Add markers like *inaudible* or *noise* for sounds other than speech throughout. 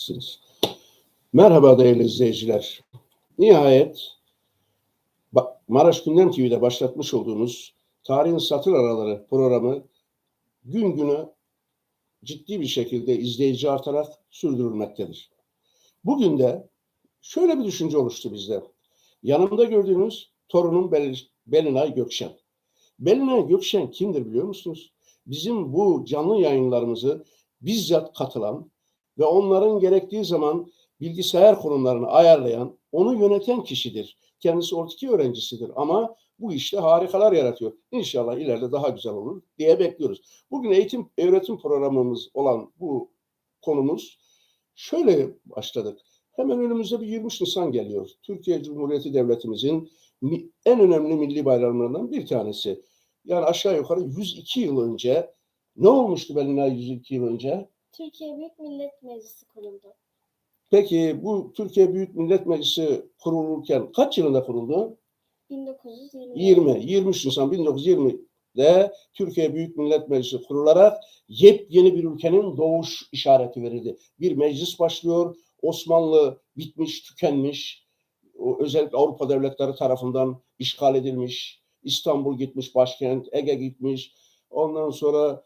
Siz. Merhaba değerli izleyiciler. Nihayet Maraş Gündem TV'de başlatmış olduğumuz Tarihin Satır Araları programı gün güne ciddi bir şekilde izleyici artarak sürdürülmektedir. Bugün de şöyle bir düşünce oluştu bizde. Yanımda gördüğünüz torunum Bel- Belinay Gökşen. Belinay Gökşen kimdir biliyor musunuz? Bizim bu canlı yayınlarımızı bizzat katılan ve onların gerektiği zaman bilgisayar kurumlarını ayarlayan, onu yöneten kişidir. Kendisi ortaki öğrencisidir ama bu işte harikalar yaratıyor. İnşallah ileride daha güzel olur diye bekliyoruz. Bugün eğitim öğretim programımız olan bu konumuz şöyle başladık. Hemen önümüzde bir 23 Nisan geliyor. Türkiye Cumhuriyeti Devletimizin mi- en önemli milli bayramlarından bir tanesi. Yani aşağı yukarı 102 yıl önce ne olmuştu Belinay 102 yıl önce? Türkiye Büyük Millet Meclisi kuruldu. Peki bu Türkiye Büyük Millet Meclisi kurulurken kaç yılında kuruldu? 1920. 20, 23 Nisan 1920'de Türkiye Büyük Millet Meclisi kurularak yepyeni bir ülkenin doğuş işareti verildi. Bir meclis başlıyor. Osmanlı bitmiş, tükenmiş. Özellikle Avrupa devletleri tarafından işgal edilmiş. İstanbul gitmiş başkent, Ege gitmiş. Ondan sonra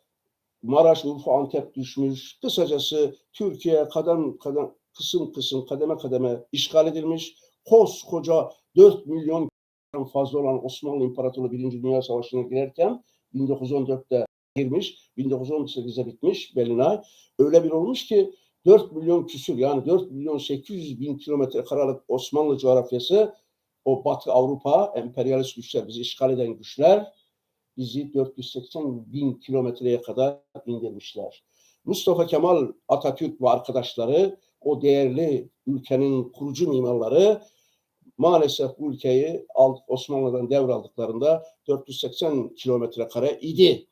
Maraş, Urfa, Antep düşmüş. Kısacası Türkiye kadem kadem kısım kısım kademe kademe işgal edilmiş. Koskoca 4 milyon fazla olan Osmanlı İmparatorluğu Birinci Dünya Savaşı'na girerken 1914'te girmiş, 1918'de bitmiş Belinay. Öyle bir olmuş ki 4 milyon küsür yani 4 milyon 800 bin kilometre karelik Osmanlı coğrafyası o Batı Avrupa emperyalist güçler, bizi işgal eden güçler bizi 480 bin kilometreye kadar indirmişler. Mustafa Kemal Atatürk ve arkadaşları o değerli ülkenin kurucu mimarları maalesef ülkeyi Osmanlı'dan devraldıklarında 480 kilometre kare idi.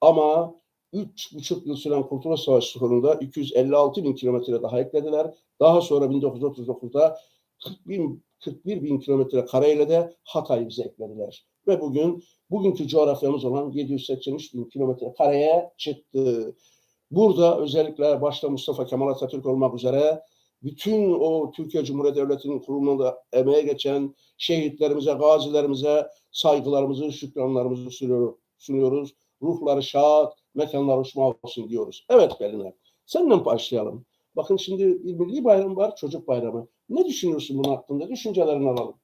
Ama üç buçuk yıl süren Kurtuluş Savaşı sonunda 256 bin kilometre daha eklediler. Daha sonra 1939'da 40 bin, 41 bin kilometre kareyle de Hatay'ı bize eklediler. Ve bugün bugünkü coğrafyamız olan 783 bin kilometre kareye çıktı. Burada özellikle başta Mustafa Kemal Atatürk olmak üzere bütün o Türkiye Cumhuriyeti Devleti'nin kurulumunda emeğe geçen şehitlerimize, gazilerimize saygılarımızı, şükranlarımızı sunuyor- sunuyoruz. Ruhları şad, mekanlar hoşma olsun diyoruz. Evet Belinay, seninle başlayalım. Bakın şimdi bir milli bayram var, çocuk bayramı. Ne düşünüyorsun bunun hakkında? Düşüncelerini alalım.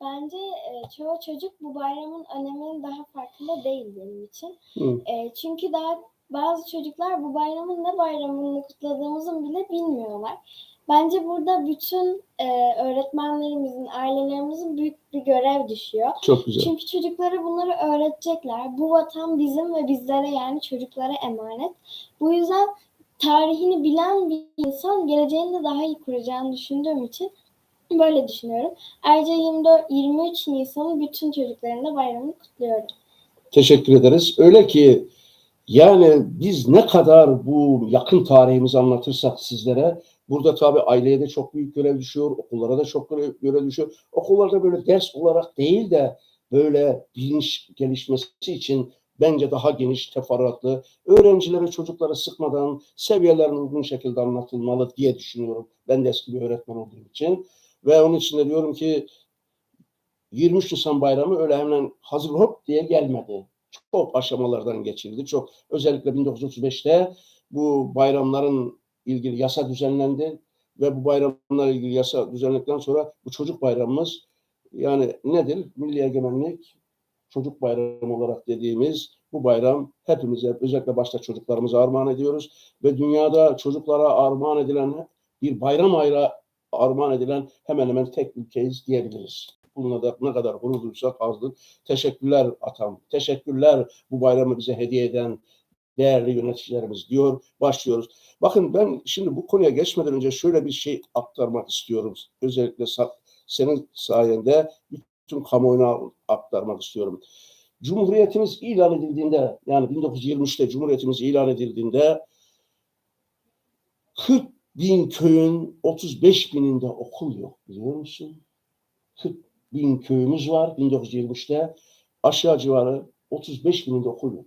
Bence e, çoğu çocuk bu bayramın öneminin daha farkında değil benim için. Hı. E, çünkü daha bazı çocuklar bu bayramın ne bayramını kutladığımızı bile bilmiyorlar. Bence burada bütün e, öğretmenlerimizin, ailelerimizin büyük bir görev düşüyor. Çok güzel. Çünkü çocuklara bunları öğretecekler. Bu vatan bizim ve bizlere yani çocuklara emanet. Bu yüzden tarihini bilen bir insan geleceğini de daha iyi kuracağını düşündüğüm için böyle düşünüyorum. Ayrıca 24, 23 Nisan'ın bütün çocukların da bayramını kutluyorum. Teşekkür ederiz. Öyle ki yani biz ne kadar bu yakın tarihimizi anlatırsak sizlere burada tabii aileye de çok büyük görev düşüyor, okullara da çok görev düşüyor. Okullarda böyle ders olarak değil de böyle bilinç gelişmesi için bence daha geniş, teferruatlı, öğrencilere, çocuklara sıkmadan seviyelerine uygun şekilde anlatılmalı diye düşünüyorum. Ben de eski bir öğretmen olduğum için. Ve onun için de diyorum ki 23 Nisan bayramı öyle hemen hazır hop diye gelmedi. Çok aşamalardan geçildi. Çok özellikle 1935'te bu bayramların ilgili yasa düzenlendi ve bu bayramlarla ilgili yasa düzenledikten sonra bu çocuk bayramımız yani nedir? Milli egemenlik çocuk bayramı olarak dediğimiz bu bayram hepimize özellikle başta çocuklarımıza armağan ediyoruz ve dünyada çocuklara armağan edilen bir bayram ayrı armağan edilen hemen hemen tek ülkeyiz diyebiliriz. Bununla da ne kadar gurur duysak azdır. Teşekkürler atam. Teşekkürler bu bayramı bize hediye eden değerli yöneticilerimiz diyor. Başlıyoruz. Bakın ben şimdi bu konuya geçmeden önce şöyle bir şey aktarmak istiyorum. Özellikle senin sayende bütün kamuoyuna aktarmak istiyorum. Cumhuriyetimiz ilan edildiğinde yani 1923'te Cumhuriyetimiz ilan edildiğinde 40 bin köyün 35 bininde okul yok biliyor musun? 40 bin köyümüz var 1923'te. Aşağı civarı 35 bininde okul yok.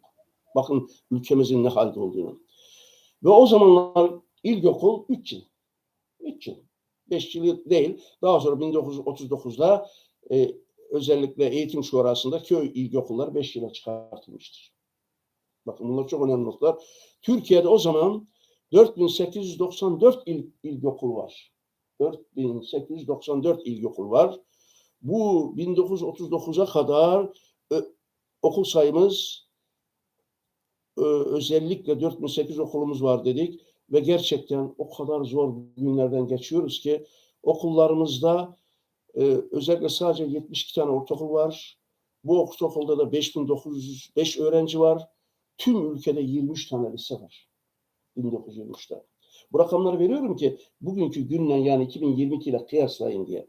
Bakın ülkemizin ne halde olduğunu. Ve o zamanlar ilkokul 3 yıl. 3 yıl. 5 yıl değil. Daha sonra 1939'da e, özellikle eğitim şurasında köy ilkokulları 5 yıla çıkartılmıştır. Bakın bunlar çok önemli noktalar. Türkiye'de o zaman 4894 il, ilkokul var. 4894 ilkokul var. Bu 1939'a kadar ö, okul sayımız ö, özellikle 4800 okulumuz var dedik ve gerçekten o kadar zor günlerden geçiyoruz ki okullarımızda e, özellikle sadece 72 tane ortaokul var. Bu ortaokulda da 5905 öğrenci var. Tüm ülkede 23 tane lise var. 1923'te. Bu rakamları veriyorum ki bugünkü günle yani 2022 ile kıyaslayın diye.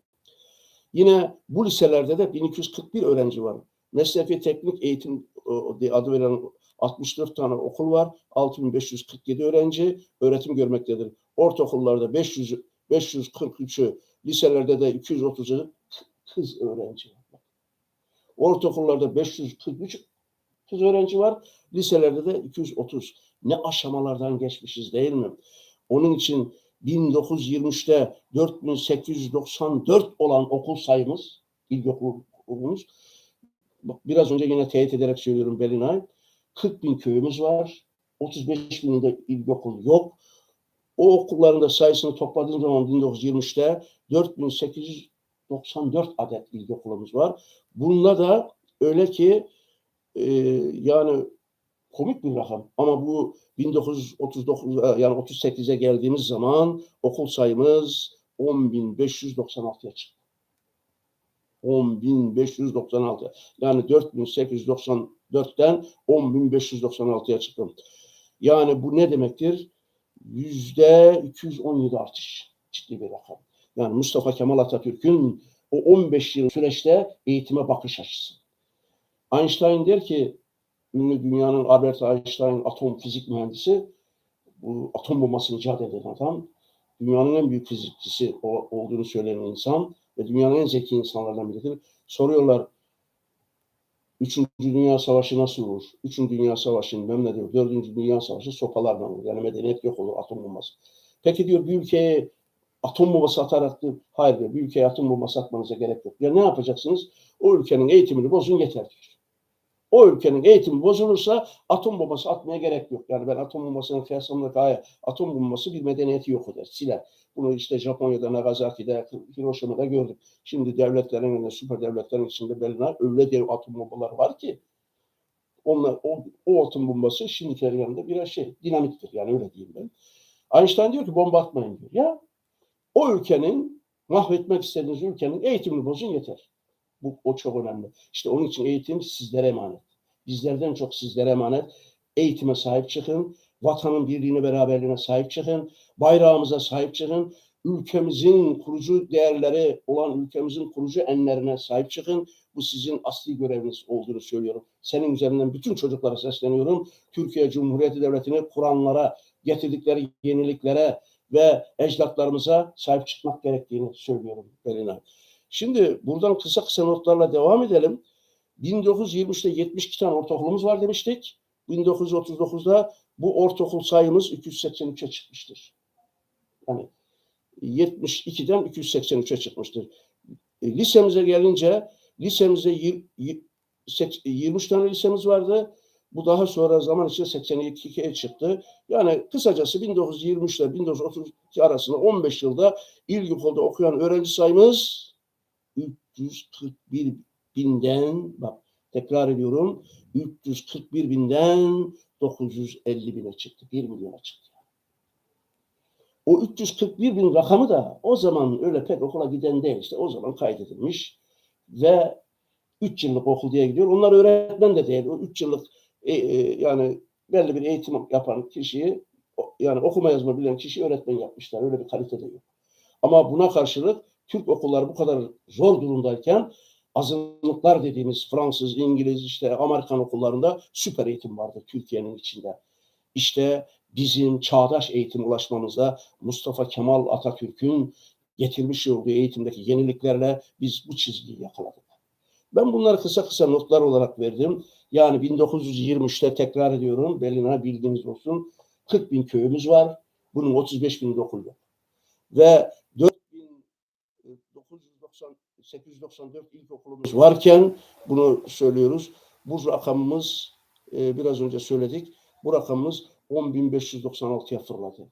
Yine bu liselerde de 1241 öğrenci var. Mesleki teknik eğitim adı verilen 64 tane okul var. 6547 öğrenci öğretim görmektedir. Ortaokullarda 500 543'ü, liselerde de 230'u kız öğrenci var. Ortaokullarda 543 kız öğrenci var. Liselerde de 230. Ne aşamalardan geçmişiz değil mi? Onun için 1923'te 4894 olan okul sayımız, ilkokulumuz, biraz önce yine teyit ederek söylüyorum Belinay, 40 bin köyümüz var, 35 binde ilkokul yok. O okulların da sayısını topladığım zaman 1923'te 4894 adet ilkokulumuz var. Bunda da öyle ki e, yani komik bir rakam ama bu 1939 yani 38'e geldiğimiz zaman okul sayımız 10.596'ya çıktı. 10.596 yani 4.894'ten 10.596'ya çıktı. Yani bu ne demektir? Yüzde 217 artış. Ciddi bir rakam. Yani Mustafa Kemal Atatürk'ün o 15 yıl süreçte eğitime bakış açısı. Einstein der ki ünlü dünyanın Albert Einstein atom fizik mühendisi bu atom bombasını icat eden adam dünyanın en büyük fizikçisi olduğunu söyleyen insan ve dünyanın en zeki insanlardan biridir. Soruyorlar Üçüncü Dünya Savaşı nasıl olur? Üçüncü Dünya Savaşı'nın bilmem ne diyor. Dördüncü Dünya Savaşı sopalarla olur. Yani medeniyet yok olur atom bombası. Peki diyor bir ülkeye atom bombası atarak diyor. Hayır diyor bir ülkeye atom bombası atmanıza gerek yok. Ya ne yapacaksınız? O ülkenin eğitimini bozun yeter diyor. O ülkenin eğitimi bozulursa atom bombası atmaya gerek yok. Yani ben atom bombasının kıyaslamında gayet atom bombası bir medeniyeti yok eder, siler. Bunu işte Japonya'da, Nagasaki'de, Hiroşima'da gördük. Şimdi devletlerin önünde, süper devletlerin içinde belirlenen öyle dev atom bombaları var ki onlar, o, o atom bombası şimdikilerin yanında biraz şey, dinamittir. Yani öyle diyeyim ben. Einstein diyor ki bomba atmayın diyor. Ya o ülkenin mahvetmek istediğiniz ülkenin eğitimini bozun yeter. Bu o çok önemli. İşte onun için eğitim sizlere emanet. Bizlerden çok sizlere emanet. Eğitime sahip çıkın. Vatanın birliğine, beraberliğine sahip çıkın. Bayrağımıza sahip çıkın. Ülkemizin kurucu değerleri olan ülkemizin kurucu enlerine sahip çıkın. Bu sizin asli göreviniz olduğunu söylüyorum. Senin üzerinden bütün çocuklara sesleniyorum. Türkiye Cumhuriyeti Devleti'ni kuranlara, getirdikleri yeniliklere ve ecdatlarımıza sahip çıkmak gerektiğini söylüyorum Belina. Şimdi buradan kısa kısa notlarla devam edelim. 1923'te 72 tane ortaokulumuz var demiştik. 1939'da bu ortaokul sayımız 283'e çıkmıştır. Yani 72'den 283'e çıkmıştır. E, lisemize gelince lisemize 23 tane lisemiz vardı. Bu daha sonra zaman içinde 82'ye çıktı. Yani kısacası 1923 ile 1932 arasında 15 yılda ilkokulda okuyan öğrenci sayımız 341 binden bak tekrar ediyorum 341 binden 950 bine çıktı. 1 milyona çıktı. O 341 bin rakamı da o zaman öyle pek okula giden değil işte o zaman kaydedilmiş ve 3 yıllık okul diye gidiyor. Onlar öğretmen de değil. O 3 yıllık e, e, yani belli bir eğitim yapan kişiyi yani okuma yazma bilen kişi öğretmen yapmışlar. Öyle bir kalite de yok. Ama buna karşılık Türk okulları bu kadar zor durumdayken azınlıklar dediğimiz Fransız, İngiliz, işte Amerikan okullarında süper eğitim vardı Türkiye'nin içinde. İşte bizim çağdaş eğitim ulaşmamızda Mustafa Kemal Atatürk'ün getirmiş olduğu eğitimdeki yeniliklerle biz bu çizgiyi yakaladık. Ben bunları kısa kısa notlar olarak verdim. Yani 1923'te tekrar ediyorum, Berlin'e bildiğiniz olsun. 40 bin köyümüz var. Bunun 35 bin okul yok. ve 4894 ilkokulumuz varken bunu söylüyoruz. Bu rakamımız e, biraz önce söyledik. Bu rakamımız 10.596'ya fırladı.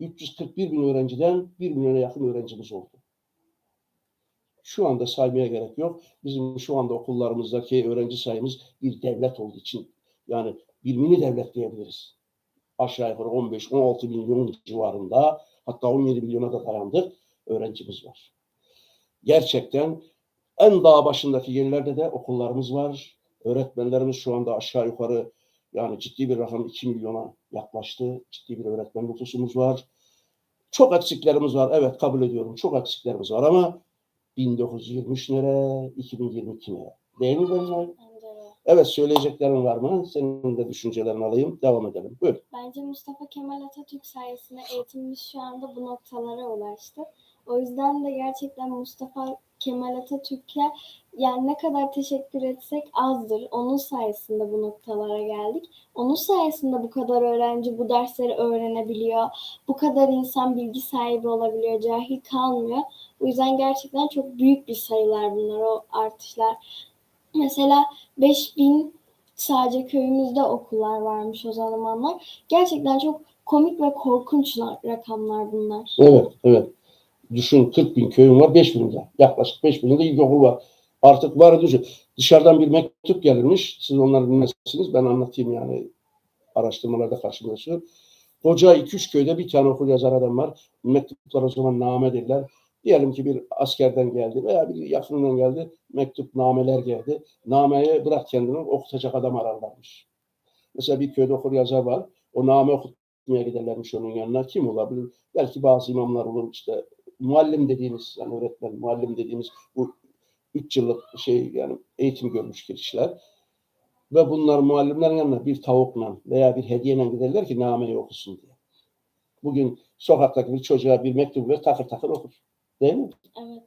341 bin öğrenciden 1 milyona yakın öğrencimiz oldu. Şu anda saymaya gerek yok. Bizim şu anda okullarımızdaki öğrenci sayımız bir devlet olduğu için yani bir mini devlet diyebiliriz. Aşağı yukarı 15-16 milyon civarında hatta 17 milyona da dayandık öğrencimiz var. Gerçekten en dağ başındaki yerlerde de okullarımız var. Öğretmenlerimiz şu anda aşağı yukarı yani ciddi bir rakam 2 milyona yaklaştı. Ciddi bir öğretmen nüfusumuz var. Çok eksiklerimiz var. Evet kabul ediyorum. Çok eksiklerimiz var ama 1923 nere, 2022 nere? Değil mi Benay? Evet söyleyeceklerin var mı? Senin de düşüncelerini alayım. Devam edelim. Buyur. Bence Mustafa Kemal Atatürk sayesinde eğitimimiz şu anda bu noktalara ulaştı. O yüzden de gerçekten Mustafa Kemal Atatürk'e yani ne kadar teşekkür etsek azdır. Onun sayesinde bu noktalara geldik. Onun sayesinde bu kadar öğrenci bu dersleri öğrenebiliyor. Bu kadar insan bilgi sahibi olabiliyor, cahil kalmıyor. O yüzden gerçekten çok büyük bir sayılar bunlar, o artışlar. Mesela 5000 sadece köyümüzde okullar varmış o zamanlar. Gerçekten çok komik ve korkunç la- rakamlar bunlar. Evet, evet. Düşün 40 bin köyün var, 5 binde. Yaklaşık 5 binde ilkokul var. Artık var düşün. Dışarıdan bir mektup gelirmiş. Siz onları bilmezsiniz. Ben anlatayım yani. Araştırmalarda karşımda çıkıyor. Koca 2-3 köyde bir tane okul yazar adam var. Mektuplar o zaman name derler. Diyelim ki bir askerden geldi veya bir yakınından geldi. Mektup, nameler geldi. Nameyi bırak kendini okutacak adam ararlarmış. Mesela bir köyde okur yazar var. O name okutmaya giderlermiş onun yanına. Kim olabilir? Belki bazı imamlar olur. işte muallim dediğimiz yani öğretmen, muallim dediğimiz bu üç yıllık şey yani eğitim görmüş kişiler. Ve bunlar muallimlerin yanına bir tavukla veya bir hediyeyle giderler ki nameyi okusun diye. Bugün sokaktaki bir çocuğa bir mektup ver takır takır okur. Değil mi? Evet.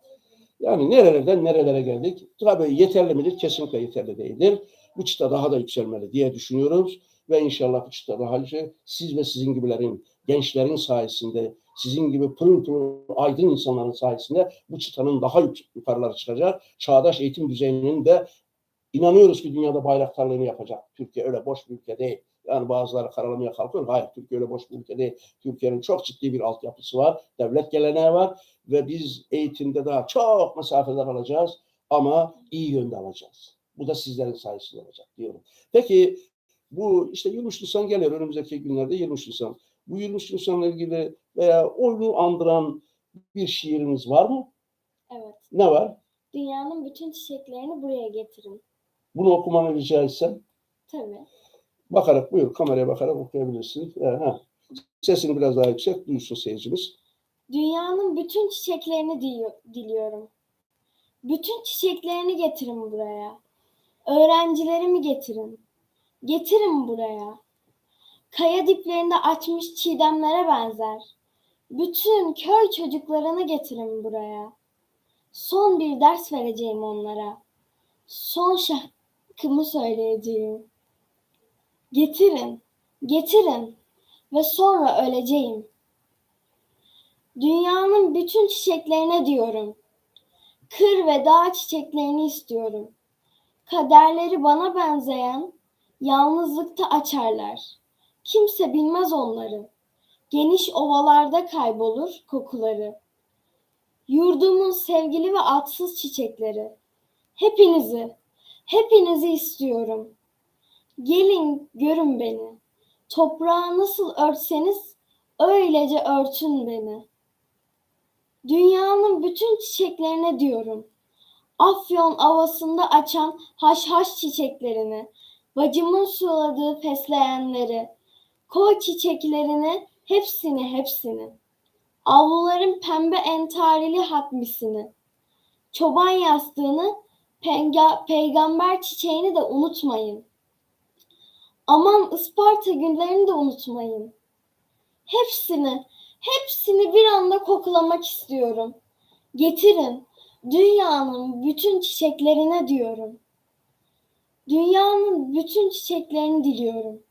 Yani nerelerden nerelere geldik? Tabii yeterli midir? Kesinlikle yeterli değildir. Bu çıta daha da yükselmeli diye düşünüyoruz. Ve inşallah bu çıta daha yüksel. Siz ve sizin gibilerin, gençlerin sayesinde, sizin gibi pırıl pırıl aydın insanların sayesinde bu çıtanın daha yuk- yukarılara çıkacak. Çağdaş eğitim düzeyinin de inanıyoruz ki dünyada bayraktarlığını yapacak. Türkiye öyle boş bir ülke değil. Yani bazıları karalamaya kalkıyor. Hayır Türkiye öyle boş bir ülke değil. Türkiye'nin çok ciddi bir altyapısı var. Devlet geleneği var. Ve biz eğitimde daha çok mesafeler alacağız. Ama iyi yönde alacağız. Bu da sizlerin sayesinde olacak diyorum. Peki bu işte 23 Nisan geliyor önümüzdeki günlerde 23 Nisan. Bu 23 Nisan'la ilgili veya onu andıran bir şiiriniz var mı? Evet. Ne var? Dünyanın bütün çiçeklerini buraya getirin. Bunu okumanı rica etsem. Tabii. Bakarak buyur kameraya bakarak okuyabilirsin. Ee, ha. Sesini biraz daha yüksek duysun seyircimiz. Dünyanın bütün çiçeklerini dili- diliyorum. Bütün çiçeklerini getirin buraya. Öğrencilerimi getirin. Getirin buraya. Kaya diplerinde açmış çiğdemlere benzer. Bütün köy çocuklarını getirin buraya. Son bir ders vereceğim onlara. Son şarkımı söyleyeceğim. Getirin, getirin ve sonra öleceğim. Dünyanın bütün çiçeklerine diyorum. Kır ve dağ çiçeklerini istiyorum. Kaderleri bana benzeyen yalnızlıkta açarlar. Kimse bilmez onları. Geniş ovalarda kaybolur kokuları. Yurdumun sevgili ve atsız çiçekleri. Hepinizi, hepinizi istiyorum. Gelin görün beni. Toprağı nasıl örtseniz öylece örtün beni. Dünyanın bütün çiçeklerine diyorum. Afyon avasında açan haşhaş çiçeklerini, bacımın suladığı fesleğenleri, koy çiçeklerini, hepsini hepsini. Avluların pembe entarili hatmisini, çoban yastığını, penga, peygamber çiçeğini de unutmayın. Aman Isparta günlerini de unutmayın. Hepsini, hepsini bir anda koklamak istiyorum. Getirin, dünyanın bütün çiçeklerine diyorum. Dünyanın bütün çiçeklerini diliyorum.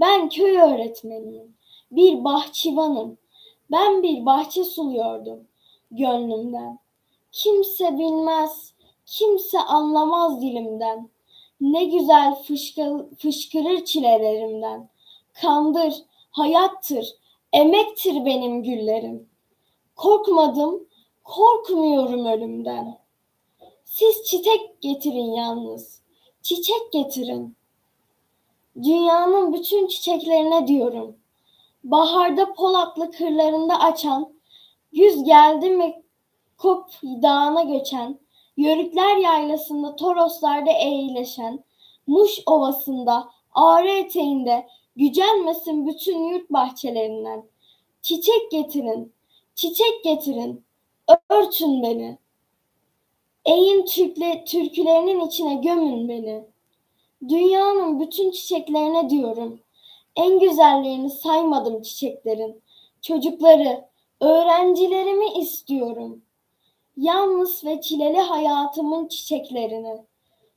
Ben köy öğretmeniyim, bir bahçıvanım. Ben bir bahçe suluyordum gönlümden. Kimse bilmez, kimse anlamaz dilimden. Ne güzel fışkı, fışkırır çilelerimden. Kandır, hayattır, emektir benim güllerim. Korkmadım, korkmuyorum ölümden. Siz çiçek getirin yalnız, çiçek getirin. Dünyanın bütün çiçeklerine diyorum. Baharda Polatlı kırlarında açan, güz geldi mi Kop dağına göçen, Yörükler yaylasında Toroslarda eğileşen, Muş ovasında, Ağrı eteğinde gücenmesin bütün yurt bahçelerinden. Çiçek getirin, çiçek getirin, örtün beni. Eğin Türkle, türkülerinin içine gömün beni. Dünyanın bütün çiçeklerine diyorum. En güzellerini saymadım çiçeklerin. Çocukları, öğrencilerimi istiyorum. Yalnız ve çileli hayatımın çiçeklerini.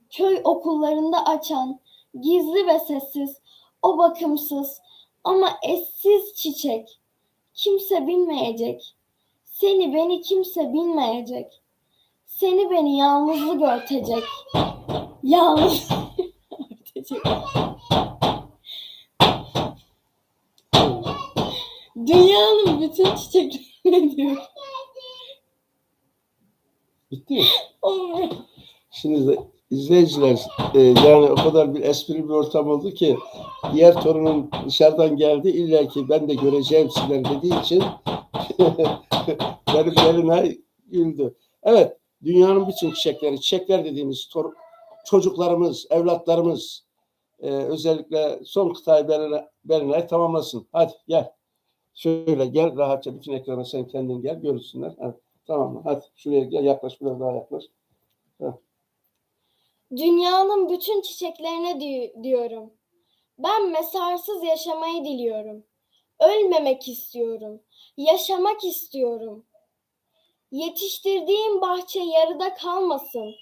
Köy okullarında açan, gizli ve sessiz, o bakımsız ama eşsiz çiçek. Kimse bilmeyecek. Seni beni kimse bilmeyecek. Seni beni yalnızlık örtecek. Yalnız örtecek. Dünyanın bütün çiçeklerini diyor. Bitti mi? Olmuyor. Şimdi de izleyiciler e, yani o kadar bir espri bir ortam oldu ki diğer torunum dışarıdan geldi illa ki ben de göreceğim sizler dediği için *laughs* benim yerine güldü. Evet dünyanın bütün çiçekleri çiçekler dediğimiz çocuklarımız evlatlarımız e, özellikle son kıtayı Berenay tamamlasın. Hadi gel. Şöyle gel rahatça bütün ekrana sen kendin gel görürsünler. Hadi, tamam mı? Hadi şuraya gel yaklaş biraz daha yaklaş. Dünyanın bütün çiçeklerine di- diyorum. Ben mesarsız yaşamayı diliyorum. Ölmemek istiyorum. Yaşamak istiyorum. Yetiştirdiğim bahçe yarıda kalmasın.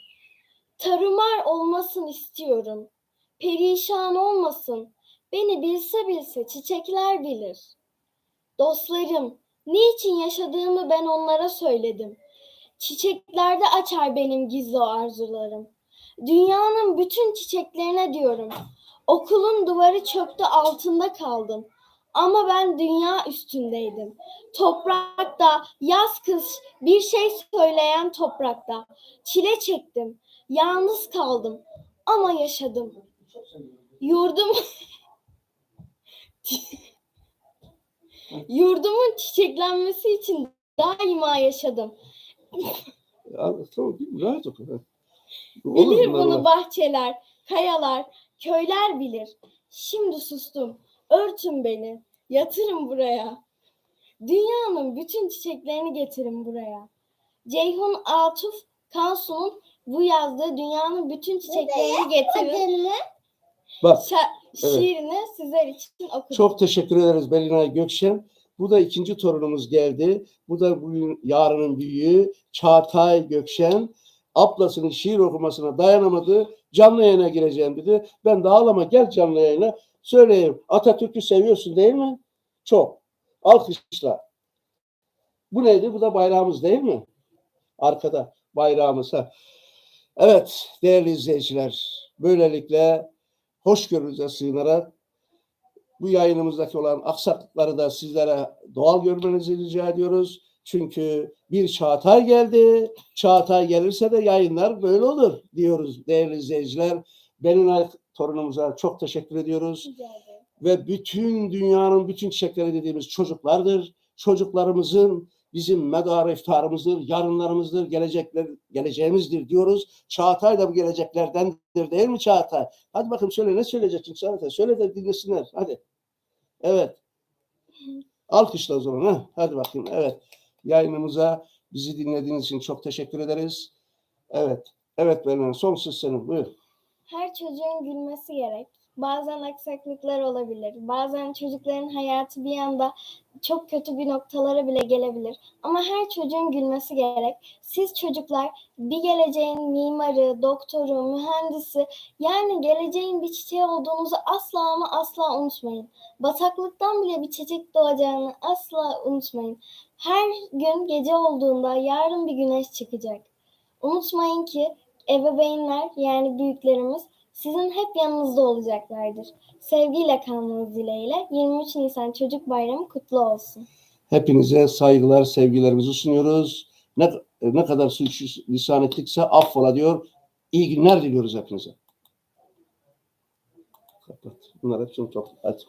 Tarumar olmasın istiyorum. Perişan olmasın. Beni bilse bilse çiçekler bilir. Dostlarım, niçin yaşadığımı ben onlara söyledim. Çiçeklerde açar benim gizli arzularım. Dünyanın bütün çiçeklerine diyorum. Okulun duvarı çöktü altında kaldım. Ama ben dünya üstündeydim. Toprakta, yaz kış bir şey söyleyen toprakta. Çile çektim. Yalnız kaldım. Ama yaşadım. Yurdum *laughs* Yurdumun çiçeklenmesi için daima yaşadım. Abi, tamam değil mi? Rahat oku. Olur Bilir bunu var. bahçeler, kayalar, köyler bilir. Şimdi sustum. Örtün beni. Yatırın buraya. Dünyanın bütün çiçeklerini getirin buraya. Ceyhun Atuf Kansu'nun bu yazdığı dünyanın bütün çiçeklerini getirin. Bak şa- şiirini sizler için okudum. çok teşekkür ederiz Belinay Gökşen. Bu da ikinci torunumuz geldi. Bu da bugün yarının büyüğü Çağatay Gökşen. Ablasının şiir okumasına dayanamadı. Canlı yayına gireceğim dedi. Ben de ağlama gel canlı yayına. Söyleyeyim. Atatürk'ü seviyorsun değil mi? Çok. Alkışla. Bu neydi? Bu da bayrağımız değil mi? Arkada bayrağımız. Ha. Evet değerli izleyiciler. Böylelikle hoşgörünüze sığınarak bu yayınımızdaki olan aksaklıkları da sizlere doğal görmenizi rica ediyoruz. Çünkü bir Çağatay geldi. Çağatay gelirse de yayınlar böyle olur diyoruz değerli izleyiciler. Benim torunumuza çok teşekkür ediyoruz ve bütün dünyanın bütün çiçekleri dediğimiz çocuklardır. Çocuklarımızın bizim medarı iftarımızdır, yarınlarımızdır, gelecekler, geleceğimizdir diyoruz. Çağatay da bu geleceklerdendir değil mi Çağatay? Hadi bakın söyle ne söyleyeceksin Çağatay? Söyle de dinlesinler. Hadi. Evet. Alkışla o zaman. Ha? Hadi bakayım. Evet. Yayınımıza bizi dinlediğiniz için çok teşekkür ederiz. Evet. Evet Berna son söz senin. Buyur. Her çocuğun gülmesi gerek. Bazen aksaklıklar olabilir. Bazen çocukların hayatı bir anda çok kötü bir noktalara bile gelebilir. Ama her çocuğun gülmesi gerek. Siz çocuklar bir geleceğin mimarı, doktoru, mühendisi yani geleceğin bir çiçeği olduğunuzu asla ama asla unutmayın. Bataklıktan bile bir çiçek doğacağını asla unutmayın. Her gün gece olduğunda yarın bir güneş çıkacak. Unutmayın ki ebeveynler yani büyüklerimiz sizin hep yanınızda olacaklardır. Sevgiyle kalmanız dileğiyle 23 Nisan Çocuk Bayramı kutlu olsun. Hepinize saygılar, sevgilerimizi sunuyoruz. Ne, ne kadar suç lisan ettikse affola diyor. İyi günler diliyoruz hepinize. Kapat. Bunlar hepsini. Hadi.